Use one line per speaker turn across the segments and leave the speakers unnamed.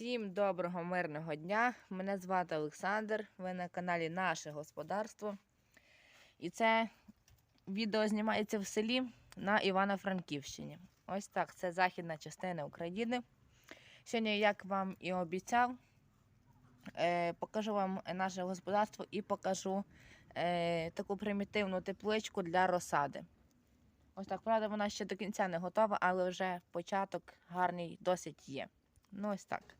Всім доброго мирного дня. Мене звати Олександр. Ви на каналі Наше Господарство. І це відео знімається в селі на Івано-Франківщині. Ось так, це західна частина України. Сьогодні, як вам і обіцяв, е, покажу вам наше господарство і покажу е, таку примітивну тепличку для розсади. Ось так, правда, вона ще до кінця не готова, але вже початок гарний досить є. Ну, ось так.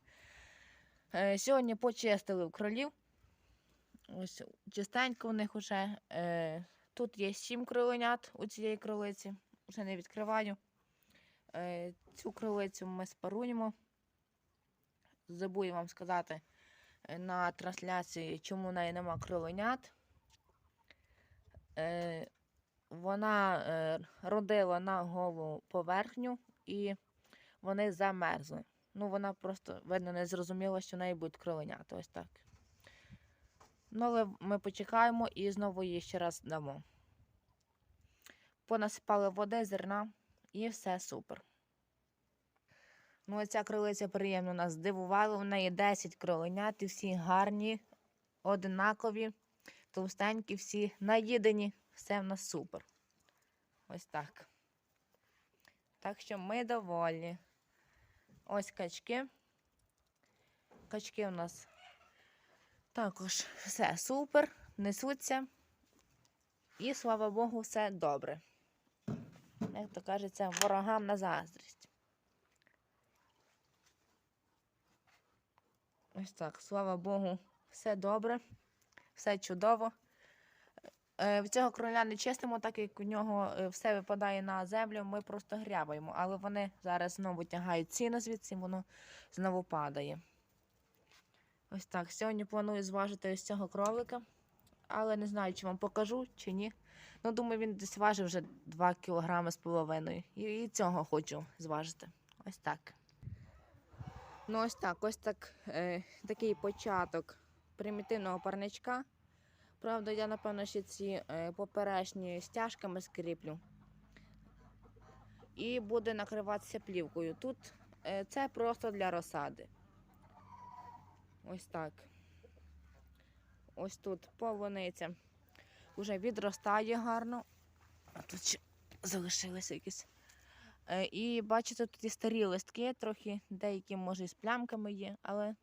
Е, сьогодні почистили в кролів. Ось чистенько у них вже. Е, тут є сім кроленят у цієї кролиці. Вже не відкриваю. Е, цю кролицю ми спаруємо. Забув вам сказати на трансляції, чому в неї нема кроленят. Вона родила на голу поверхню і вони замерзли. Ну, вона просто, видно, не зрозуміла, що в неї будуть кроленята. Ось так. Ну, але ми почекаємо і знову її ще раз дамо. Понасипали води, зерна і все супер. Ну, оця кролиця приємно нас здивувала. У неї 10 кроленят і всі гарні, одинакові, товстенькі, всі наїдені. Все в нас супер. Ось так. Так що ми довольні. Ось качки. Качки у нас також все супер, несуться. І слава Богу, все добре. Як то кажеться, ворогам на заздрість. Ось так, слава Богу, все добре, все чудово. Е, В цього кроля не чистимо, так як у нього е, все випадає на землю, ми просто грябаємо. Але вони зараз знову тягають ціну звідси, воно знову падає. Ось так. Сьогодні планую зважити ось цього кролика, але не знаю, чи вам покажу, чи ні. Ну, думаю, він десь важив вже 2 кг з половиною. І цього хочу зважити. Ось так. Ну, ось так, ось так, е, такий початок примітивного парничка. Правда, я, напевно, ще ці е, поперечні стяжками скріплю. І буде накриватися плівкою. Тут е, це просто для розсади. Ось так. Ось тут полуниця вже відростає гарно. А тут ще залишилися якісь. Е, і бачите, тут і старі листки, трохи деякі, може, і з плямками є, але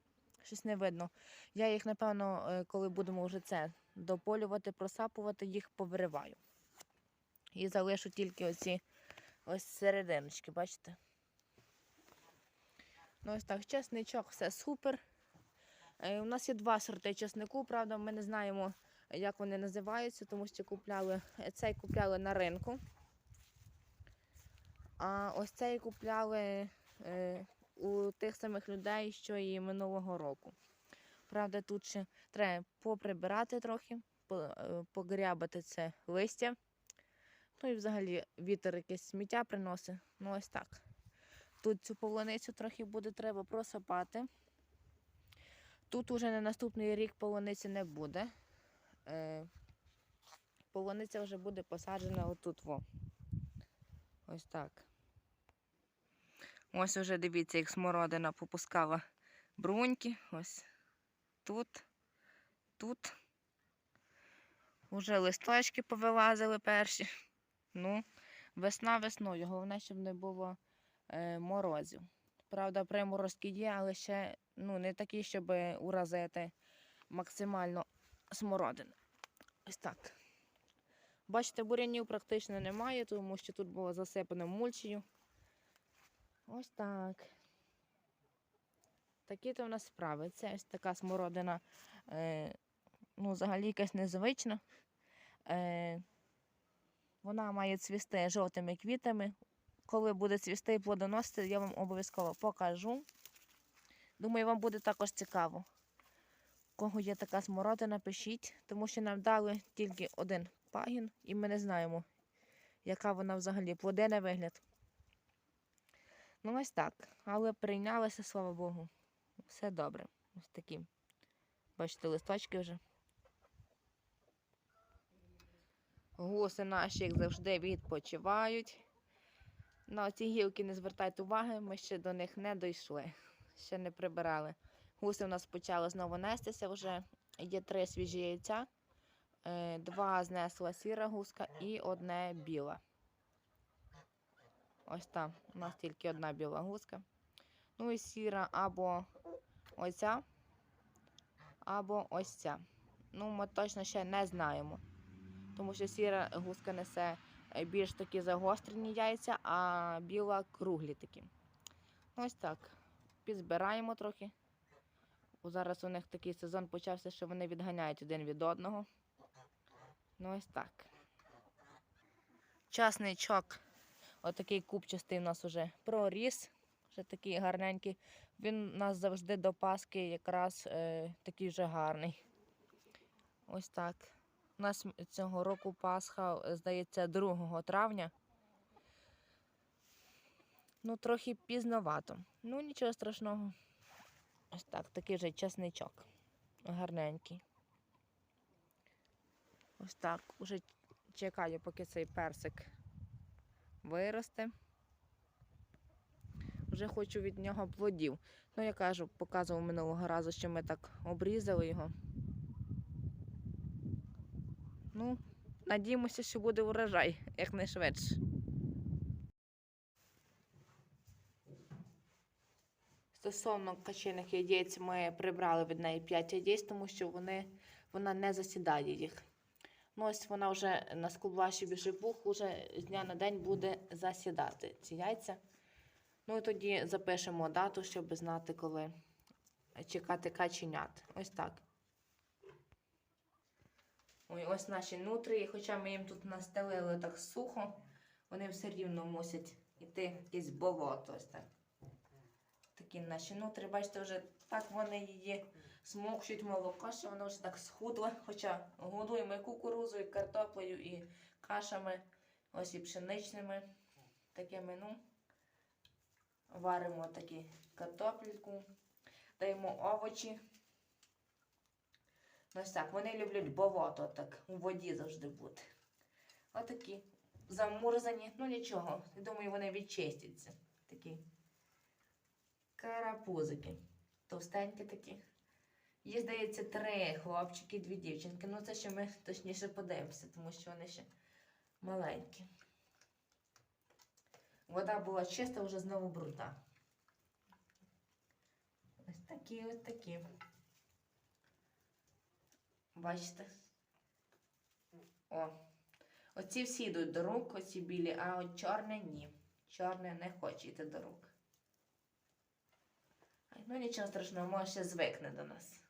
щось не видно. Я їх, напевно, е, коли будемо вже це дополювати, просапувати, їх повириваю. І залишу тільки оці ось серединочки, бачите? Ну, ось так, чесничок, все супер. Е, У нас є два сорти чеснику, правда, ми не знаємо, як вони називаються, тому що купляли, е, цей купляли на ринку. А ось цей купляли у тих самих людей, що і минулого року. Правда, тут ще треба поприбирати трохи, е, погрябати це листя. Ну і взагалі вітер якесь сміття приносить. Ну ось так. Тут цю полуницю трохи буде треба просапати. Тут уже на наступний рік полуниці не буде. Е, полуниця вже буде посаджена отут. Во. Ось так. Ось уже дивіться, як смородина попускала бруньки. Ось тут, тут. Уже листочки повилазили перші. Ну, весна весною. Головне, щоб не було е, морозів. Правда, приморозки є, але ще ну, не такі, щоб уразити максимально смородини. Ось так. Бачите, бурянів практично немає, тому що тут було засипано мульчею. Ось так. Такі то в нас справи. Це ось така смородина, е, ну, взагалі якась незвична. Е, вона має цвісти жовтими квітами. Коли буде цвісти і плодоносити, я вам обов'язково покажу. Думаю, вам буде також цікаво. Кого є така смородина, пишіть, тому що нам дали тільки один пагін, і ми не знаємо, яка вона взагалі плоди на вигляд. Ну, ось так. Але прийнялися, слава Богу. Все добре. Ось такі. Бачите, листочки вже. Гуси наші, як завжди, відпочивають. На ці гілки не звертайте уваги, ми ще до них не дійшли. ще не прибирали. Гуси у нас почали знову нестися вже. Є три свіжі яйця. Е, Два знесла сіра гуска і одне біла. Ось там. У нас тільки одна біла гуска. Ну і сіра або оця, або ось ця. Ну, ми точно ще не знаємо. Тому що сіра гуска несе е, більш такі загострені яйця, а біла круглі такі. Ось так. Підзбираємо трохи. Зараз у них такий сезон почався, що вони відганяють один від одного. Ну ось так. Часничок. Отакий купчастий у нас уже проріс. Вже такий гарненький. Він у нас завжди до Паски якраз е, такий вже гарний. Ось так. У нас цього року Пасха, е, здається, 2 травня. Ну, трохи пізновато. Ну, нічого страшного. Ось так, такий вже часничок. Гарненький. Ось так. Уже чекаю, поки цей персик виросте. Вже хочу від нього плодів. Ну, я кажу, показував минулого разу, що ми так обрізали його. Ну, надіємося, що буде урожай якнайшвидше. Стосовно качених яєць ми прибрали від неї 5 яєць, тому що вони, вона не засідає їх. Ну, ось вона вже на скублаші біжибух уже з дня на день буде засідати ці яйця. Ну і тоді запишемо дату, щоб знати, коли чекати каченят. Ось так. Ой, ось наші нутрії, хоча ми їм тут настелили так сухо, вони все рівно мусять йти якесь болото. Ось так. Такі наші нутрі, бачите, вже так вони її смокчуть молоко, що воно вже так схудло. Хоча годуємо і кукурузою, і картоплею, і кашами, ось і пшеничними такими, ну. Варимо такі картопельку, даємо овочі. Ну, ось так, вони люблять болото, так у воді завжди бути. Отакі замурзані, ну нічого. Я думаю, вони відчистяться. Такі карапузики. Товстенькі такі. Є, здається, три хлопчики, дві дівчинки. Ну, це ще ми точніше подивимося, тому що вони ще маленькі. Вода була чиста, вже знову брудна. Ось такі, ось такі. Бачите? О. Оці всі йдуть до рук, оці білі, а от чорне ні. Чорне не хоче йти до рук. Ну, нічого страшного, може ще звикне до нас.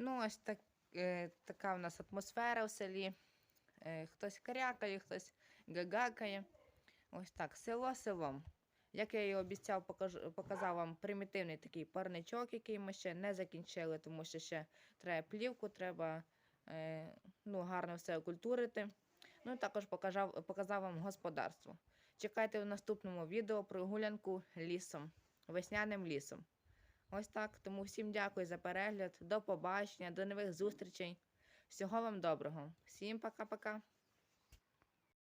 Ну, ось так, е, така в нас атмосфера в селі. Е, хтось карякає, хтось гагакає. Ось так, село селом. Як я і обіцяв, покажу, показав вам примітивний такий парничок, який ми ще не закінчили, тому що ще треба плівку, треба е, ну, гарно все окультурити. Ну і також показав, показав вам господарство. Чекайте в наступному відео про гулянку лісом, весняним лісом. Ось так. Тому всім дякую за перегляд. До побачення, до нових зустрічей. Всього вам доброго. Всім пока-пока.